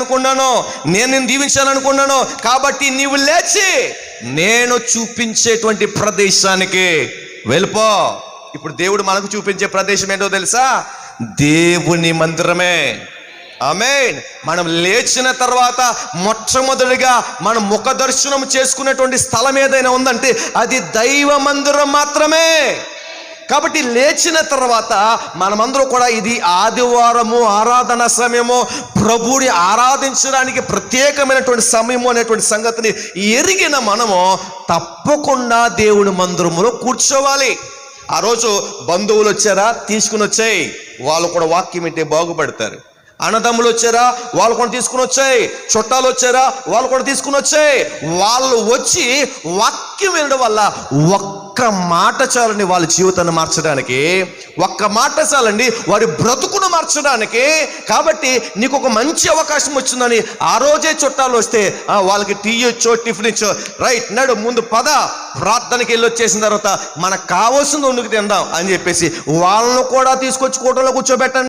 అనుకున్నాను నేను నేను దీవించాలనుకున్నాను కాబట్టి నీవు లేచి నేను చూపించేటువంటి ప్రదేశానికి వెళ్ళిపో. ఇప్పుడు దేవుడు మనకు చూపించే ప్రదేశం ఏంటో తెలుసా? దేవుని మందిరమే. ఆమేన్. మనం లేచిన తర్వాత మొట్టమొదటిగా మనం ముఖ దర్శనం చేసుకునేటువంటి స్థలం ఏదైనా ఉందంటే అది దైవ మందిరం మాత్రమే. కాబట్టి లేచిన తర్వాత మనమందరూ కూడా ఇది ఆదివారము ఆరాధన సమయము ప్రభుని ఆరాధించడానికి ప్రత్యేకమైనటువంటి సమయము అనేటువంటి సంగతిని ఎరిగిన మనము తప్పకుండా దేవుని మందిరములో కూర్చోవాలి. ఆ రోజు బంధువులు వచ్చారా? తీసుకుని వచ్చాయి. వాళ్ళు కూడా వాక్యం ఏంటి బాగుపడతారు. అన్నదమ్ములు వచ్చారా? వాళ్ళు కూడా తీసుకుని వచ్చాయి. చుట్టాలు వచ్చారా? వాళ్ళు కూడా తీసుకుని వచ్చాయి. వాళ్ళు వచ్చి వాక్యం వినడం వల్ల ఒక్క మాట చాలండి వాళ్ళ జీవితాన్ని మార్చడానికి. ఒక్క మాట చాలండి వారి బ్రతుకును మార్చడానికి. కాబట్టి నీకు ఒక మంచి అవకాశం వచ్చిందని ఆ రోజే చుట్టాలు వస్తే వాళ్ళకి టీ ఇచ్చో టిఫిన్ ఇచ్చో రైట్ నడు ముందు పద. ప్రార్థనకి వెళ్ళి వచ్చేసిన తర్వాత మనకు కావాల్సింది వండుకు తిందాం అని చెప్పేసి వాళ్ళను కూడా తీసుకొచ్చి కూటలో కూర్చోబెట్టండి.